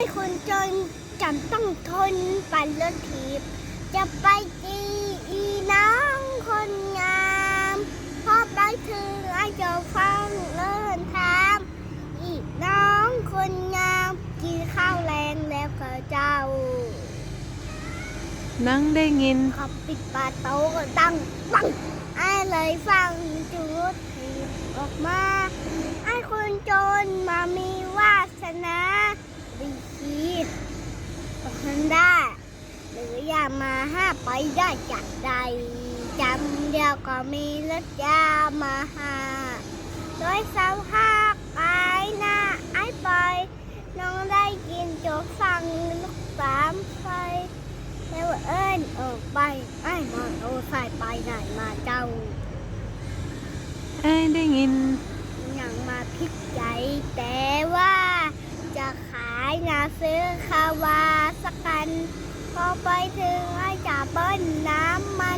ให้คนจนจำต้องทนปั่นรถถีบ จะไปตีอีน้องคนงามพอไปถึงไอ้เจ้าฟังเลินถามอีน้องคนงามกินข้าวแรงแล้วก็เจ้า นั่งได้ยินเขาปิดประตูก็ดังปังไอ้เลยฟังจุดถีบออกมาไอ้คนจนมามีวาสนาดีคิดบอกฉันได้ หรืออยาก มาห้าไปได้จากใดจำเดียวก็มีรถยามาหาโดยสาวภาไอ้หน้าไอ้ไปน้องได้ยินโจกฟังลูกสามไฟแล้วเอิ้นออกไปไอ้มอโตใส่ไปไหนมาเจ้าไอ้ได้ยินอยังมาพิกใจแต่ว่าจะขายนาซื้อคาวา พอไปถึงไอ้จะเบิ้ลน้ำมัน